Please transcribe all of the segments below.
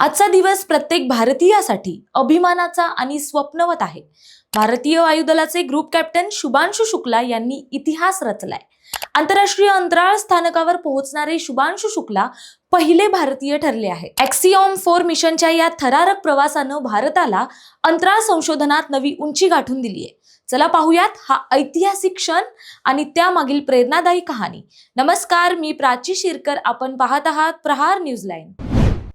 आजचा दिवस प्रत्येक भारतीयासाठी अभिमानाचा आणि स्वप्नवत आहे. भारतीय वायुदलाचे ग्रुप कॅप्टन शुभांशु शुक्ला यांनी इतिहास रचलाय. आंतरराष्ट्रीय अंतराळ स्थानकावर पोहोचणारे शुभांशु शुक्ला पहिले भारतीय ठरले आहेत. ॲक्सिओम फोर मिशनच्या या थरारक प्रवासानं भारताला अंतराळ संशोधनात नवी उंची गाठून दिली आहे. चला पाहूयात हा ऐतिहासिक क्षण आणि त्यामागील प्रेरणादायी कहाणी. नमस्कार मी प्राची शिरकर. आपण पाहत आहात प्रहार न्यूज लाईन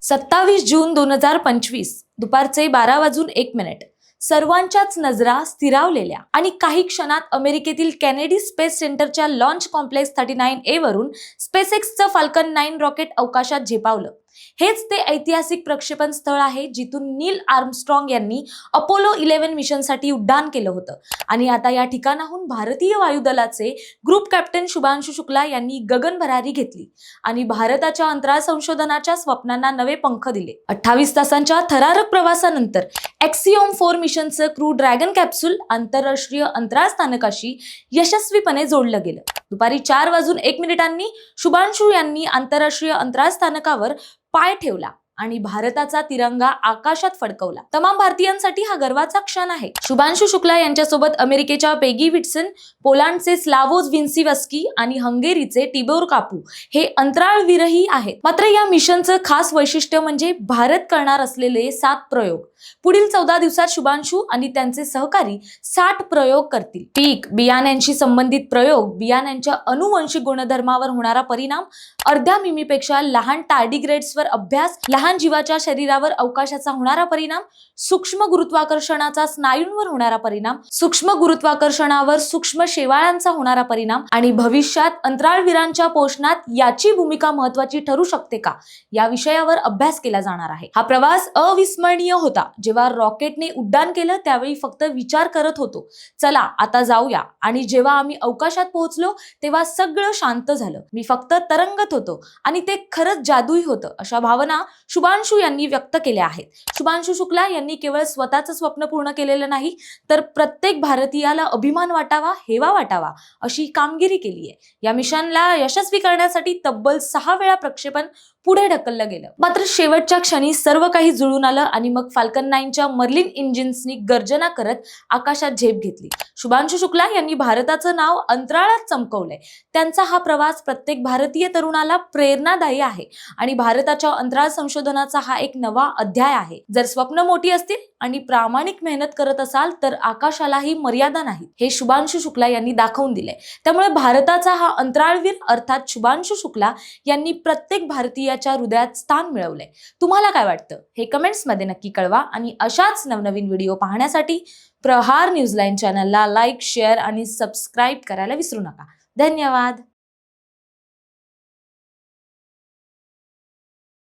सत्तावीस जून दोन हजार पंचवीस दुपारचे बारा वाजून एक मिनिट. सर्वांच्याच नजरा स्थिरावलेल्या आणि काही क्षणात अमेरिकेतील कॅनेडी स्पेस सेंटरच्या launch complex thirty nine A वरून स्पेस एक्सचं फाल्कन नाईन रॉकेट अवकाशात झेपावलं. हेच ते ऐतिहासिक प्रक्षेपण स्थळ आहे जिथून नील आर्मस्ट्रॉंग यांनी अपोलो इलेव्हन मिशनसाठी उड्डाण केलं होतं. आणि आता या ठिकाणाहून भारतीय वायुदलाचे ग्रुप कॅप्टन शुभांशु शुक्ला यांनी गगन भरारी घेतली आणि भारताच्या अंतराळ संशोधनाच्या स्वप्नांना नवे पंख दिले. अठ्ठावीस तासांच्या थरारक प्रवासानंतर एक्सिओम फोर मिशनचं क्रू ड्रॅगन कॅप्सूल आंतरराष्ट्रीय अंतराळ स्थानकाशी यशस्वीपणे जोडलं गेलं. दुपारी चार वाजून एक मिनिटांनी शुभांशु यांनी आंतरराष्ट्रीय अंतराळ स्थानकावर पाय ठेवला. आणि भारताचा तिरंगा आकाशात फडकवला. तमाम भारतीयांसाठी हा गर्वाचा क्षण आहे. शुभांशु शुक्ला यांच्यासोबत अमेरिकेच्या पेगी विटसन पोलांडचे स्लावोज विन्सिवस्की आणि हंगेरीचे टिबोर कापू हे अंतराळवीरही आहेत. मात्र या मिशनचं खास वैशिष्ट्य म्हणजे भारत करणार असलेले सात प्रयोग. पुढील चौदा दिवसात शुभांशु आणि त्यांचे सहकारी साठ प्रयोग करतील. पीक बियाण्यांशी संबंधित प्रयोग बियाण्यांच्या अनुवंशिक गुणधर्मावर होणारा परिणाम अर्ध्या मिमीपेक्षा लहान टार्डिग्रेड्सवर अभ्यास लहान जीवाच्या शरीरावर अवकाशाचा होणारा परिणाम सूक्ष्म गुरुत्वाकर्षणाचा स्नायूंवर होणारा परिणाम सूक्ष्म गुरुत्वाकर्षणावर सूक्ष्म शेवाळांचा होणारा परिणाम आणि भविष्यात अंतराळवीरांच्या पोषणात याची भूमिका महत्वाची ठरू शकते का? या विषयावर अभ्यास केला जाणार आहे. हा प्रवास अविस्मरणीय होता. जेव्हा रॉकेटने उड्डाण केलं त्यावेळी फक्त विचार करत होतो. चला आता जाऊया. आणि जेव्हा आम्ही अवकाशात पोहोचलो तेव्हा सगळं शांत झालं. मी फक्त तरंगत होतो आणि ते खरंच जादूई होतं. अशा भावना शुभांशु यांनी व्यक्त केल्या आहेत. शुभांशु शुक्ला यांनी केवळ स्वतःचं स्वप्न पूर्ण केलेलं नाही तर प्रत्येक भारतीयाला अभिमान वाटावा हेवा वाटावा अशी कामगिरी केली आहे. या मिशनला यशस्वी करण्यासाठी तब्बल सहा वेळा प्रक्षेपण पुढे ढकललं गेलं. मात्र शेवटच्या क्षणी सर्व काही जुळून आलं आणि मग फाल्कन नाईनच्या मर्लिन इंजिन्सनी गर्जना करत आकाशात झेप घेतली. शुभांशु शुक्ला यांनी भारताचं नाव अंतराळात चमकवलंय. त्यांचा हा प्रवास प्रत्येक भारतीय तरुणाला प्रेरणादायी आहे आणि भारताच्या अंतराळ संशोधनाचा हा एक नवा अध्याय आहे. जर स्वप्न मोठी असतील आणि प्रामाणिक मेहनत करत असाल तर आकाशालाही मर्यादा नाही हे शुभांशु शुक्ला यांनी दाखवून दिले त्यामुळे भारताचा हा अंतराळवीर अर्थात शुभांशु शुक्ला यांनी प्रत्येक भारतीयाच्या हृदयात स्थान मिळवलंय. तुम्हाला काय वाटतं? हे कमेंट्समध्ये नक्की कळवा आणि अशाच नवनवीन व्हिडिओ पाहण्यासाठी प्रहार न्यूजलाईन चॅनलला लाईक शेअर आणि सबस्क्राईब करायला विसरू नका. धन्यवाद!